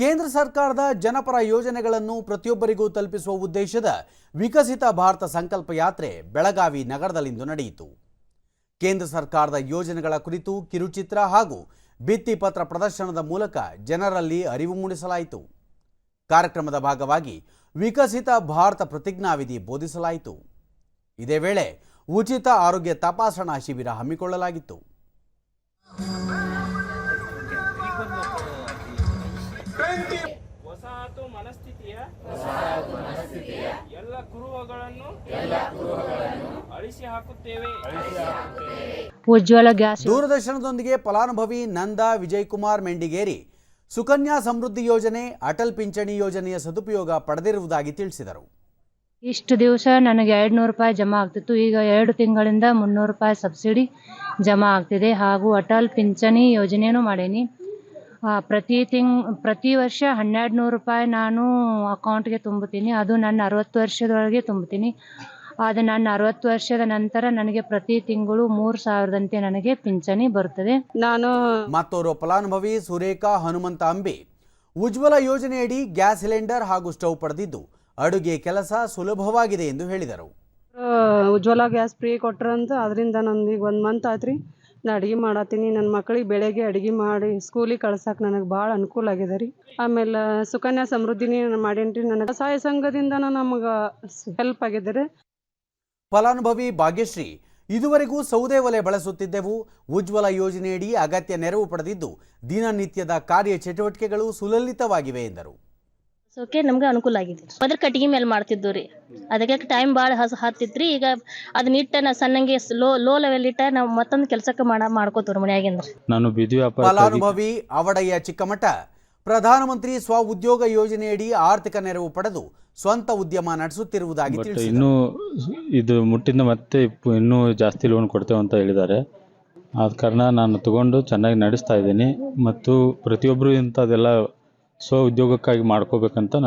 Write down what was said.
ಕೇಂದ್ರ ಸರ್ಕಾರದ ಜನಪರ ಯೋಜನೆಗಳನ್ನು ಪ್ರತಿಯೊಬ್ಬರಿಗೂ ತಲುಪಿಸುವ ಉದ್ದೇಶದ ವಿಕಸಿತ ಭಾರತ ಸಂಕಲ್ಪ ಯಾತ್ರೆ ಬೆಳಗಾವಿ ನಗರದಲ್ಲಿಂದು ನಡೆಯಿತು. ಕೇಂದ್ರ ಸರ್ಕಾರದ ಯೋಜನೆಗಳ ಕುರಿತು ಕಿರುಚಿತ್ರ ಹಾಗೂ ಭಿತ್ತಿಪತ್ರ ಪ್ರದರ್ಶನದ ಮೂಲಕ ಜನರಲ್ಲಿ ಅರಿವು ಮೂಡಿಸಲಾಯಿತು. ಕಾರ್ಯಕ್ರಮದ ಭಾಗವಾಗಿ ವಿಕಸಿತ ಭಾರತ ಪ್ರತಿಜ್ಞಾವಿಧಿ ಬೋಧಿಸಲಾಯಿತು. ಇದೇ ವೇಳೆ ಉಚಿತ ಆರೋಗ್ಯ ತಪಾಸಣಾ ಶಿಬಿರ ಹಮ್ಮಿಕೊಳ್ಳಲಾಗಿತ್ತು. ವಸಾಹತು ಮನಸ್ಥಿತಿಯ ಎಲ್ಲ ಕುರುಹಗಳನ್ನು ಅಳಿಸಿ ಹಾಕುತ್ತೇವೆ. ಉಜ್ವಲ ಗ್ಯಾಸ್ ದೂರದರ್ಶನದೊಂದಿಗೆ ಫಲಾನುಭವಿ ನಂದಾ ವಿಜಯ್ ಕುಮಾರ್ ಮೆಂಡಿಗೇರಿ ಸುಕನ್ಯಾ ಸಮೃದ್ಧಿ ಯೋಜನೆ ಅಟಲ್ ಪಿಂಚಣಿ ಯೋಜನೆಯ ಸದುಪಯೋಗ ಪಡೆದಿರುವುದಾಗಿ ತಿಳಿಸಿದರು. ಇಷ್ಟು ದಿವಸ ನನಗೆ ಎರಡು ನೂರು ರೂಪಾಯಿ ಜಮಾ ಆಗ್ತಿತ್ತು. ಈಗ ಎರಡು ತಿಂಗಳಿಂದ ಮುನ್ನೂರು ರೂಪಾಯಿ ಸಬ್ಸಿಡಿ ಜಮಾ ಆಗ್ತಿದೆ ಹಾಗೂ ಅಟಲ್ ಪಿಂಚಣಿ ಯೋಜನೆಯೂ ಮಾಡೀನಿ. ಪ್ರತಿ ತಿಂಗ್ ಪ್ರತಿ ವರ್ಷ ಹನ್ನೆರಡು ನೂರು ರೂಪಾಯಿ ನಾನು ಅಕೌಂಟ್ಗೆ ತುಂಬುತ್ತೀನಿ ಅದು ನನ್ನ ಅರವತ್ತು ವರ್ಷದೊಳಗೆ ತುಂಬುತ್ತೀನಿ ಆದರೆ ನನ್ನ ಅರವತ್ತು ವರ್ಷದ ನಂತರ ನನಗೆ ಪ್ರತಿ ತಿಂಗಳು ಮೂರು ಸಾವಿರದಂತೆ ನನಗೆ ಪಿಂಚಣಿ ಬರುತ್ತದೆ. ನಾನು ಮತ್ತೋರ್ವ ಫಲಾನುಭವಿ ಸುರೇಖಾ ಹನುಮಂತ ಅಂಬಿ ಉಜ್ವಲ ಯೋಜನೆಯಡಿ ಗ್ಯಾಸ್ ಸಿಲಿಂಡರ್ ಹಾಗೂ ಸ್ಟವ್ ಪಡೆದಿದ್ದು ಅಡುಗೆ ಕೆಲಸ ಸುಲಭವಾಗಿದೆ ಎಂದು ಹೇಳಿದರು. ಆ, ಉಜ್ವಲ ಗ್ಯಾಸ್ ಫ್ರೀ ಕೊಟ್ಟರಂತ ಅದರಿಂದ ನಂದು ಈಗ ಒಂದು ಮಂತ್ ಆಯ್ತು ರೀ ನಾ ಅಡ್ಗೆ ಮಾಡತ್ತೀನಿ ನನ್ನ ಮಕ್ಳಿಗೆ ಬೆಳಗ್ಗೆ ಅಡ್ಗೆ ಮಾಡಿ ಸ್ಕೂಲಿಗೆ ಕಳ್ಸಕ್ಕೆ ನನಗೆ ಭಾಳ ಅನುಕೂಲ ಆಗಿದೆ ರೀ. ಆಮೇಲೆ ಸುಕನ್ಯಾ ಸಮೃದ್ಧಿನಿ ಮಾಡೇನ್ರಿ ರೀ. ನನಗೆ ಸಹಾಯ ಸಂಘದಿಂದ ನಮಗೆ ಹೆಲ್ಪ್ ಆಗಿದೆ ಫಲಾನುಭವಿ ಭಾಗ್ಯಶ್ರೀ, ಇದುವರೆಗೂ ಸೌದೆ ಒಲೆ ಬಳಸುತ್ತಿದ್ದೆವು. ಉಜ್ವಲ ಯೋಜನೆಯಡಿ ಅಗತ್ಯ ನೆರವು ಪಡೆದಿದ್ದು ದಿನನಿತ್ಯದ ಕಾರ್ಯ ಚಟುವಟಿಕೆಗಳು ಸುಲಲಿತವಾಗಿವೆ ಎಂದರು. ಸೋಕೆ ನಮ್ಗೆ ಅನುಕೂಲ ಆಗಿದೆ. ಮೊದಲು ಕಟ್ಟಿಗೆ ಮೇಲೆ ಮಾಡ್ತಿದ್ದು ರೀ. ಅದಕ್ಕೆ ಟೈಮ್ ಭಾಳ ಹಸ್ ಹತ್ತಿತ್ರಿ. ಈಗ ಅದನ್ನ ಇಟ್ಟ ನಾವು ಸಣ್ಣಂಗೆ ಲೋ ಲೋ ಲೆವೆಲ್ ಇಟ್ಟ ನಾವು ಮತ್ತೊಂದು ಕೆಲಸಕ್ಕೆ ಮಾಡ ಮಾಡ್ಕೋತೀವಿ ಮನ್ಯಾಗಿಂದ. ನಾನು ಬೀದಿ ವ್ಯಾಪಾರ ಫಲಾನುಭವಿ ಅವಡಯ್ಯ ಚಿಕ್ಕಮಠ ಪ್ರಧಾನಮಂತ್ರಿ ಸ್ವ ಉದ್ಯೋಗ ಯೋಜನೆಯಡಿ ಆರ್ಥಿಕ ನೆರವು ಪಡೆದು ಸ್ವಂತ ಉದ್ಯಮ ನಡೆಸುತ್ತಿರುವುದಾಗಿ ಬಟ್ ತಿಳಿಸಿದರು. ಇನ್ನೂ ಇದು ಮುಟ್ಟಿಂದ ಮತ್ತೆ ಇಪ್ಪ- ಇನ್ನೂ ಜಾಸ್ತಿ ಲೋನ್ ಕೊಡ್ತೇವೆ ಅಂತ ಹೇಳಿದ್ದಾರೆ. ಆದ ಕಾರಣ ನಾನು ತಗೊಂಡು ಚೆನ್ನಾಗಿ ನಡೆಸ್ತಾ ಇದ್ದೀನಿ. ಮತ್ತು ಪ್ರತಿಯೊಬ್ಬರು ಇಂಥದ್ದೆಲ್ಲ ಸ್ವ ಉದ್ಯೋಗಕ್ಕಾಗಿ ಮಾಡ್ಕೋಬೇಕಂತ